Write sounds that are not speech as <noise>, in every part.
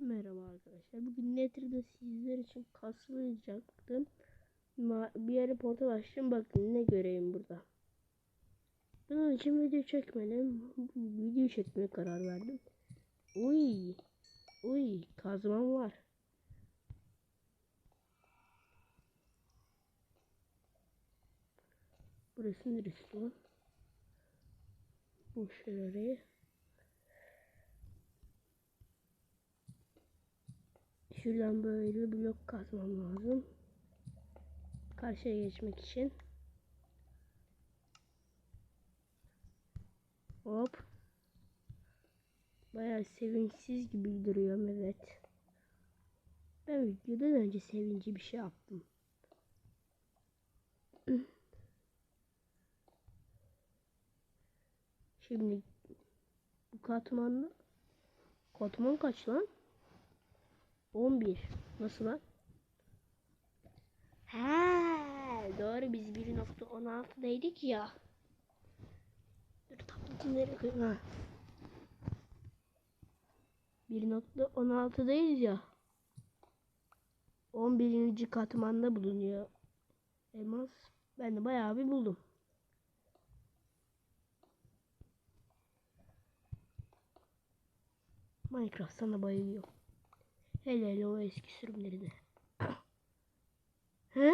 Merhaba arkadaşlar. Bugün Nether'da sizler için kasılacaktım. Ma bir yere portal açtım. Bakın ne göreyim burada. Bunun için video çekmedim. Video çekmeye karar verdim. Uy. Uy. Kazmam var. Burası neresi lan? Bu şurayı. Şuradan böyle blok kazmam lazım. Karşıya geçmek için. Hop. Bayağı sevinçsiz gibi duruyorum evet. Ben videodan önce sevinci bir şey yaptım. Şimdi bu katmanlı katman kaç lan? 11. Nasıl lan? He, doğru biz 1.16'daydık ya. Dur tabletim nereye koyayım ha. 1.16'dayız ya. 11. katmanda bulunuyor. Elmas. Ben de bayağı bir buldum. Minecraft sana bayılıyor. Hele hele o eski sürümleri de. He?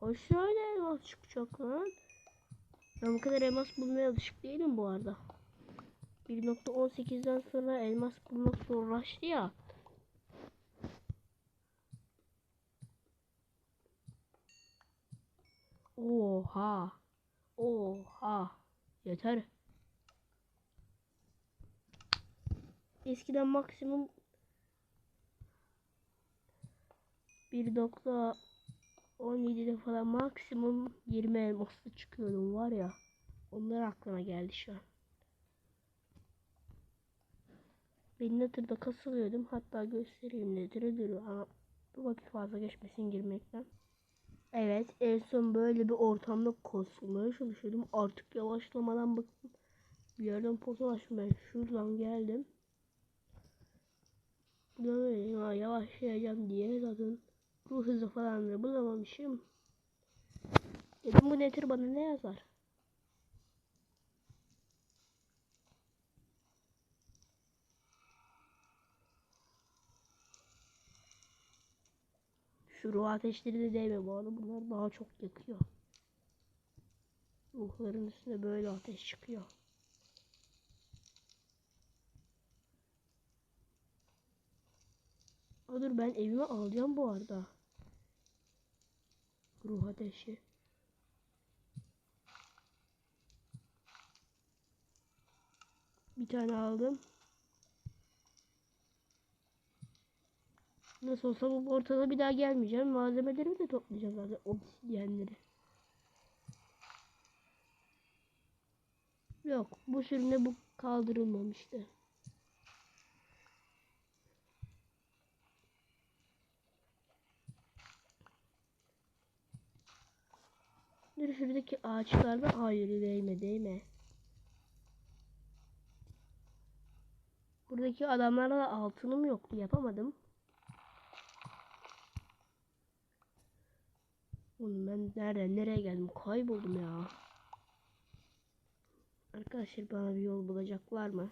Kaç tane elmas çıkacak lan? Ben bu kadar elmas bulmaya alışık değilim bu arada. 1.18'den sonra elmas bulmak zorlaştı ya. Oha. Oha. Yeter. Eskiden maksimum 1.17'de falan maksimum 20 elmaslı çıkıyordum var ya. Onlar aklıma geldi şu an. Ben Nether'da kasılıyordum. Hatta göstereyim Nether'ı duruyor ama vakit fazla geçmesin girmekten. Evet en son böyle bir ortamda kasılmaya çalışıyordum. Artık yavaşlamadan bıktım. Bir yerden ben. Şuradan geldim. Ya yavaşlayacağım diye zaten ruh hızı falan da bulamamışım. Dedim bu nedir bana ne yazar? Şu ruh ateşleri de değme bu arada. Bunlar daha çok yakıyor. Ruhların üstünde böyle ateş çıkıyor. Dur ben evime alacağım bu arada. Ruh ateşi. Bir tane aldım. Nasıl olsa bu ortada bir daha gelmeyeceğim. Malzemelerimi de toplayacağım zaten. Obsidyenleri. Yok. Bu sürümde bu kaldırılmamıştı. Dur şuradaki ağaçlarda hayır değme değme. Buradaki adamlara da altınım yoktu yapamadım. Oğlum ben nereden nereye geldim kayboldum ya. Arkadaşlar bana bir yol bulacaklar mı?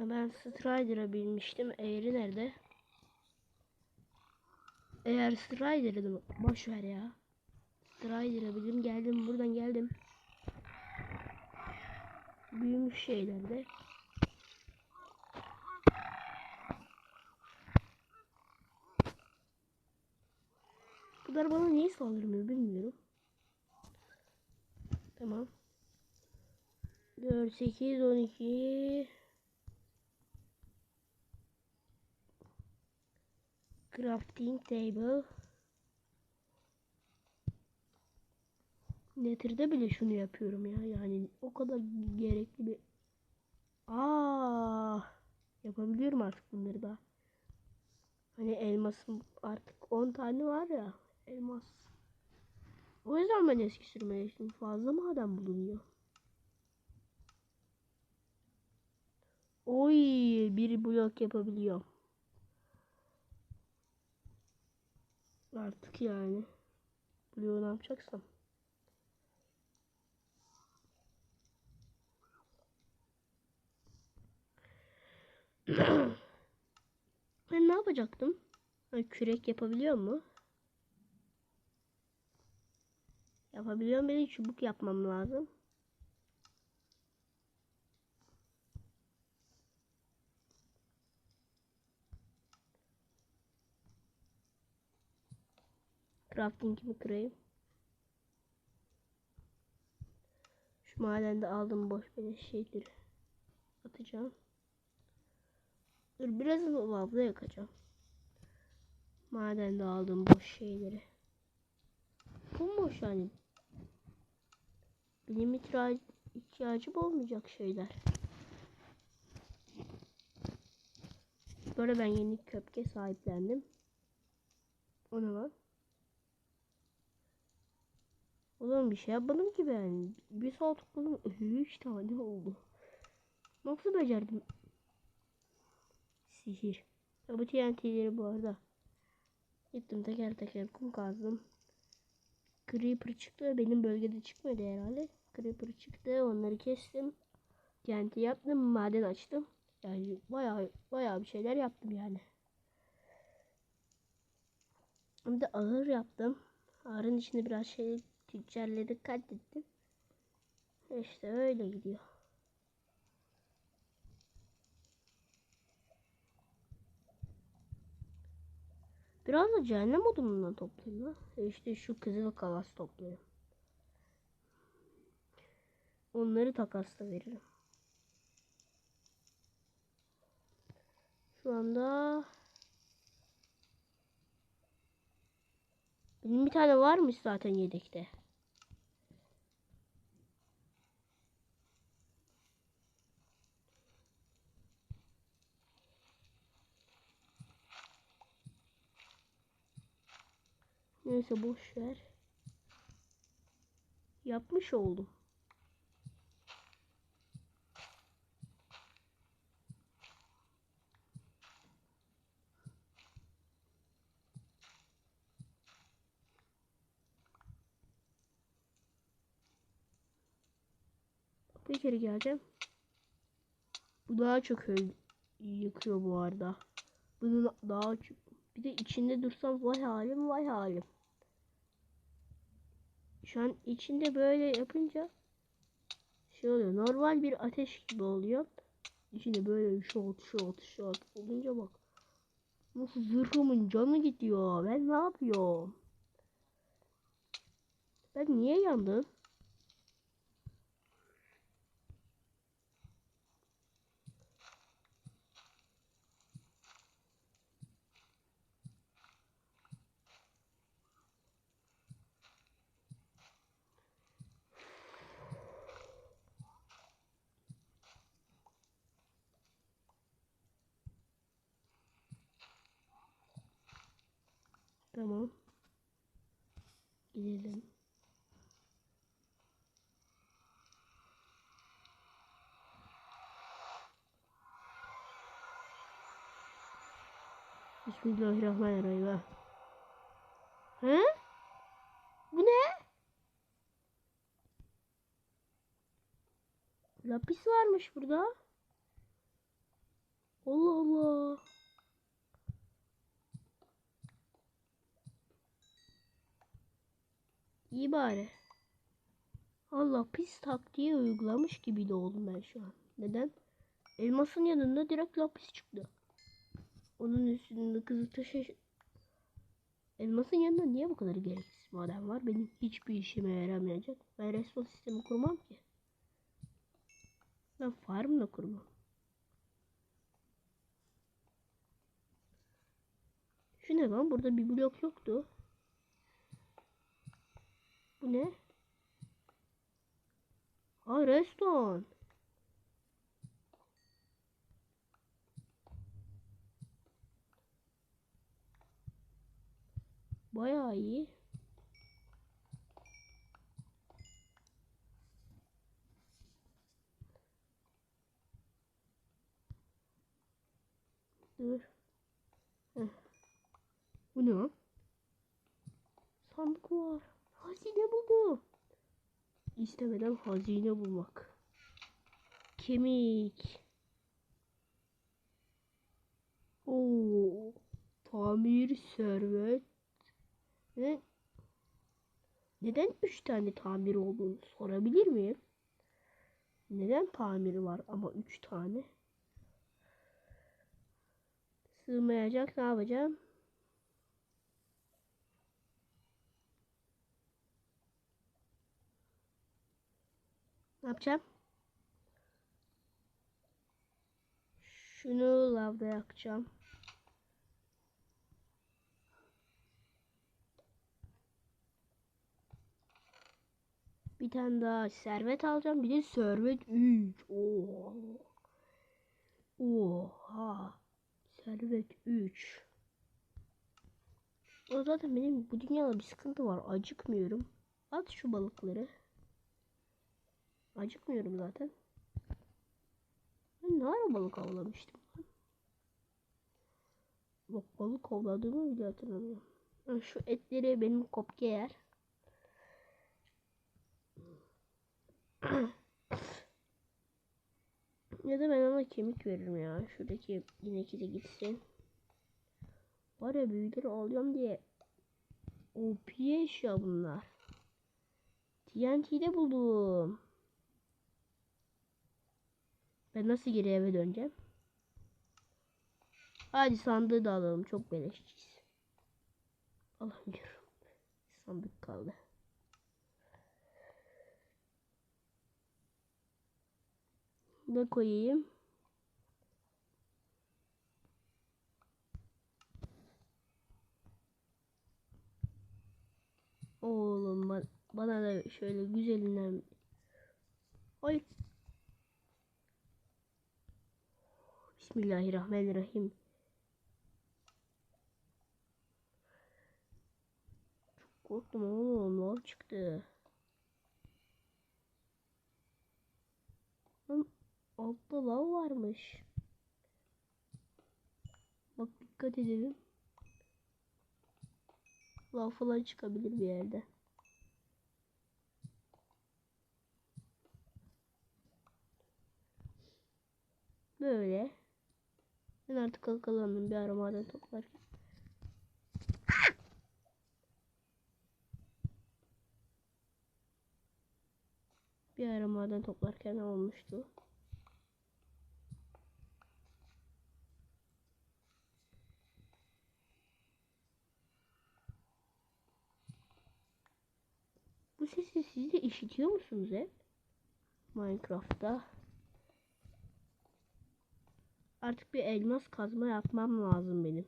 Ben Strider'a binmiştim. Eğri nerede? Eğer Strider'ı boş ver ya. Strider'a bindim geldim buradan geldim. Büyümüş şeylerde. Bunlar bana niye saldırmıyor bilmiyorum. Tamam. 4, 8, 12 crafting table Nether'da bile şunu yapıyorum ya. Yani o kadar gerekli bir... Aa, yapabiliyorum artık bunları da. Hani elmasım artık 10 tane var ya. Elmas. O yüzden ben eski sürmeye geçtim. Fazla maden bulunuyor. Oy bir blok yapabiliyor. Artık yani. Bloğu ne yapacaksam. <clears throat> ben ne yapacaktım? Ha, kürek yapabiliyor mu? Yapabiliyorum. Bir de çubuk yapmam lazım. Crafting'imi kırayım. Şu madende aldım boş böyle şeyleri atacağım. Dur biraz lavda yakacağım. Madende aldığım boş şeyleri. Bomboş yani. Benim ihtiyacım olmayacak şeyler. Böyle ben yeni köpke sahiplendim. O ne lan? Oğlum bir şey yapmadım ki ben. Bir saat tıkladım. Üç tane oldu. Nasıl becerdim? Sihir. Ya bu TNT'leri bu arada. Gittim teker teker kum kazdım. Creeper çıktı. Benim bölgede çıkmadı herhalde. Creeper çıktı. Onları kestim. TNT yaptım. Maden açtım. Yani bayağı bayağı bir şeyler yaptım yani. Bir de ahır yaptım. Ahırın içinde biraz şey tüccarları katlettim. İşte öyle gidiyor. Biraz da cehennem odumundan toplayayım lan. İşte şu kızıl kalas toplayayım. Onları takasla veririm. Şu anda benim bir tane varmış zaten yedekte. Neyse boş ver. Yapmış oldum. Kere geleceğim. Bu daha çok öl yıkıyor bu arada. Bunu daha çok bir de içinde dursam vay halim vay halim. Şu an içinde böyle yapınca şey oluyor. Normal bir ateş gibi oluyor. İçinde böyle şot şot şot olunca bak. Nasıl zırhımın canı gidiyor. Ben ne yapıyorum? Ben niye yandım? Tamam. Gidelim. Bismillahirrahmanirrahim. He? Bu ne? Lapis varmış burada. Allah Allah. İyi bari. Allah pis taktiği uygulamış gibi de oldum ben şu an. Neden? Elmasın yanında direkt lapis çıktı. Onun üstünde kızı taşı... Elmasın yanında niye bu kadar gereksiz maden var? Benim hiçbir işime yaramayacak. Ben reston sistemi kurmam ki. Ben farm da kurmam. Şu ne lan? Burada bir blok yoktu. Bu ne? Ha restoran. Bayağı iyi. Dur. Heh. Bu ne lan? Sandık var. Hazine buldu. İstemeden hazine bulmak. Kemik. Oo. Tamir servet. Ne? Neden üç tane tamir olduğunu sorabilir miyim? Neden tamir var ama üç tane? Sığmayacak ne yapacağım? Ne yapacağım? Şunu lavda yakacağım. Bir tane daha servet alacağım. Bir de servet 3. Oo. Oha. Servet 3. O zaten benim bu dünyada bir sıkıntı var. Acıkmıyorum. At şu balıkları. Acıkmıyorum zaten. Ben ne ara balık avlamıştım lan? Bak balık avladığımı bile hatırlamıyorum. Ha, Şu etleri benim kopya yer. <clears throat> ya da ben ona kemik veririm ya. Şuradaki ineki de gitsin. Var ya büyüleri alıyorum diye. OP eşya bunlar. TNT'de buldum. Ben nasıl geri eve döneceğim? Hadi sandığı da alalım. Çok beleşçiyiz. Alamıyorum. Sandık kaldı. Ne koyayım? Oğlum ba- bana da şöyle güzelinden Hayır. Bismillahirrahmanirrahim. Çok korktum oğlum. Lav çıktı. Lan altta lav varmış. Bak dikkat edelim. Lav falan çıkabilir bir yerde. Böyle. Ben artık akıllandım bir ara maden toplarken. Bir ara maden toplarken olmuştu. Bu sesi siz de işitiyor musunuz hep? Minecraft'ta. Artık bir elmas kazma yapmam lazım benim.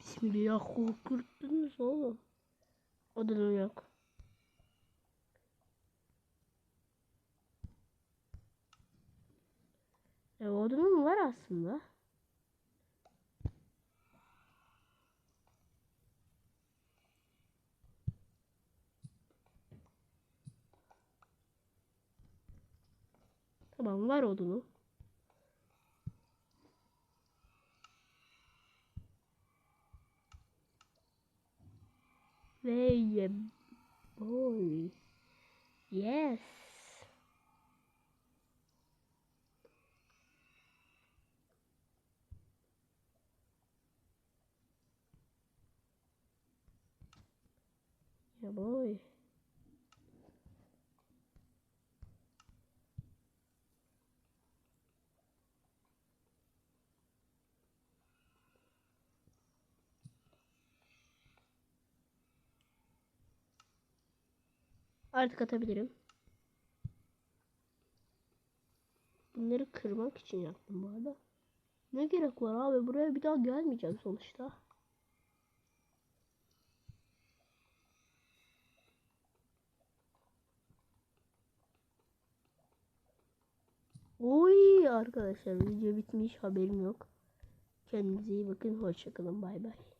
Bismillah korkuttunuz oğlum. Odunum yok. E odunum var aslında. Tamam var odunu. Ve boy. Yes. Yeah boy. Artık atabilirim. Bunları kırmak için yaptım bu arada. Ne gerek var abi buraya bir daha gelmeyeceğim sonuçta. Oy arkadaşlar video bitmiş haberim yok. Kendinize iyi bakın hoşçakalın bay bay.